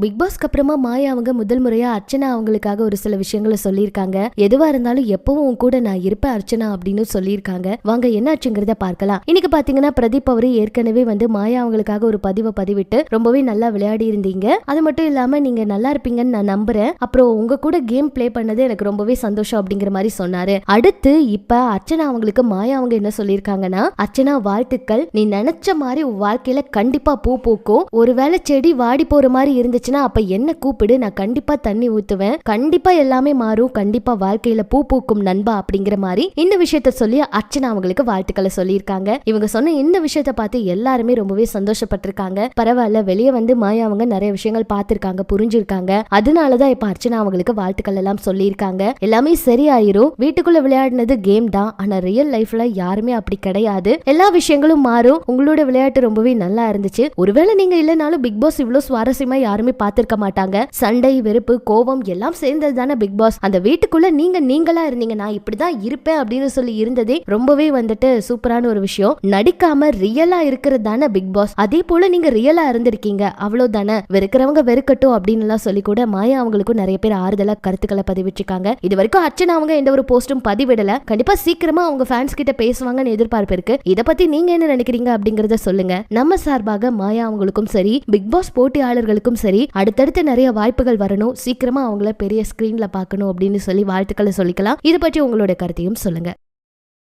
Big பாஸ்க்கு அப்புறமா மாயா அவங்க முதல் முறையா அர்ச்சனா அவங்களுக்காக ஒரு சில விஷயங்களை சொல்லியிருக்காங்க. எதுவா இருந்தாலும் எப்பவும் கூட நான் இருப்பேன் அர்ச்சனா அப்படின்னு சொல்லியிருக்காங்க. வாங்க என்னாச்சுங்கிறத பார்க்கலாம். இன்னைக்கு பாத்தீங்கன்னா பிரதீப் அவரு ஏற்கனவே வந்து மாயா அவங்களுக்காக ஒரு பதிவை பதிவிட்டு ரொம்பவே நல்லா விளையாடி இருந்தீங்க. அது மட்டும் இல்லாம நீங்க நல்லா இருப்பீங்கன்னு நான் நம்புறேன். அப்புறம் உங்க கூட கேம் ப்ளே பண்ணது எனக்கு ரொம்பவே சந்தோஷம் அப்படிங்கிற மாதிரி சொன்னாரு. அடுத்து இப்ப அர்ச்சனா அவங்களுக்கு மாயா அவங்க என்ன சொல்லியிருக்காங்கன்னா அர்ச்சனா வாழ்த்துக்கள். நீ நினைச்ச மாதிரி உன் வாழ்க்கையில கண்டிப்பா பூ பூக்கும். ஒருவேளை செடி வாடி போற மாதிரி இருந்துச்சுன்னா அப்ப என்ன கூப்பிடு? நான் கண்டிப்பா தண்ணி ஊத்துவேன். கண்டிப்பா எல்லாமே மாறும். கண்டிப்பா வாழ்க்கையில பூ பூக்கும் நண்பா அப்படிங்கிற மாதிரி இந்த விஷயத்த சொல்லி அர்ச்சனா அவங்களுக்கு வாழ்த்துக்களை சொல்லியிருக்காங்க. இவங்க சொன்ன இந்த விஷயத்த பார்த்து எல்லாருமே ரொம்பவே சந்தோஷப்பட்டிருக்காங்க. பரவாயில்ல வெளியே வந்து மாயா அவங்க நிறைய விஷயங்கள் பார்த்திருக்காங்க புரிஞ்சிருக்காங்க. அதனாலதான் இப்ப அர்ச்சனா அவங்களுக்கு வாழ்த்துக்கள் எல்லாம் சொல்லியிருக்காங்க. எல்லாமே சரியாயிரும். வீட்டுக்குள்ள விளையாடினது கேம் தான். ஆனா ரியல் லைஃப்ல யாருமே அப்படி கிடையாது. எல்லா விஷயங்களும் மாறும். உங்களோட விளையாட்டு ரொம்பவே நல்லா இருந்துச்சு. ஒருவேளை நீங்க இல்லைனாலும் பிக் பாஸ் இவ்வளவு சுவாரஸ்யமா யாருமே பார்த்திருக்க மாட்டாங்க. சண்டை வெறுப்பு கோபம் எல்லாம் சேர்ந்தது தானே பிக் பாஸ். அந்த வீட்டுக்குள்ள நீங்க நீங்களா இருந்தீங்க. நான் இப்படிதான் இருப்பேன் அப்படின்னு சொல்லி இருந்ததே ரொம்பவே வந்துட்டு சூப்பரான ஒரு விஷயம். நடிக்காம ரியலா இருக்கிறது தானே பிக் பாஸ். அதே போல நீங்க ரியலா இருந்திருக்கீங்க. அவ்வளவுதானே வெறுக்கிறவங்க வெறுக்கட்டும் அப்படின்னு எல்லாம் சொல்லி கூட மாயா அவங்களுக்கும் நிறைய பேர் ஆறுதலா கருத்துக்களை பதிவிட்டிருக்காங்க. இது வரைக்கும் அர்ச்சனா அவங்க எந்த ஒரு போஸ்டும் பதிவிடல. கண்டிப்பா சீக்கிரமா அவங்க ஃபேன்ஸ் கிட்ட பேசுவாங்கன்னு எதிர்பார்ப்பு இருக்கு. இதை பத்தி நீங்க என்ன நினைக்கிறீங்க அப்படிங்கறத சொல்லுங்க. நம்ம சார்பாக மாயா அவங்களுக்கும் சரி பிக் பாஸ் போட்டியாளர்களுக்கும் சரி அடுத்தடுத்து நிறைய வாய்ப்புகள் வரணும். சீக்கிரமா அவங்கள பெரிய ஸ்கிரீன்ல பார்க்கணும் அப்படின்னு சொல்லி வாழ்த்துக்களை சொல்லிக்கலாம். இது பற்றி உங்களோட கருத்தையும் சொல்லுங்க.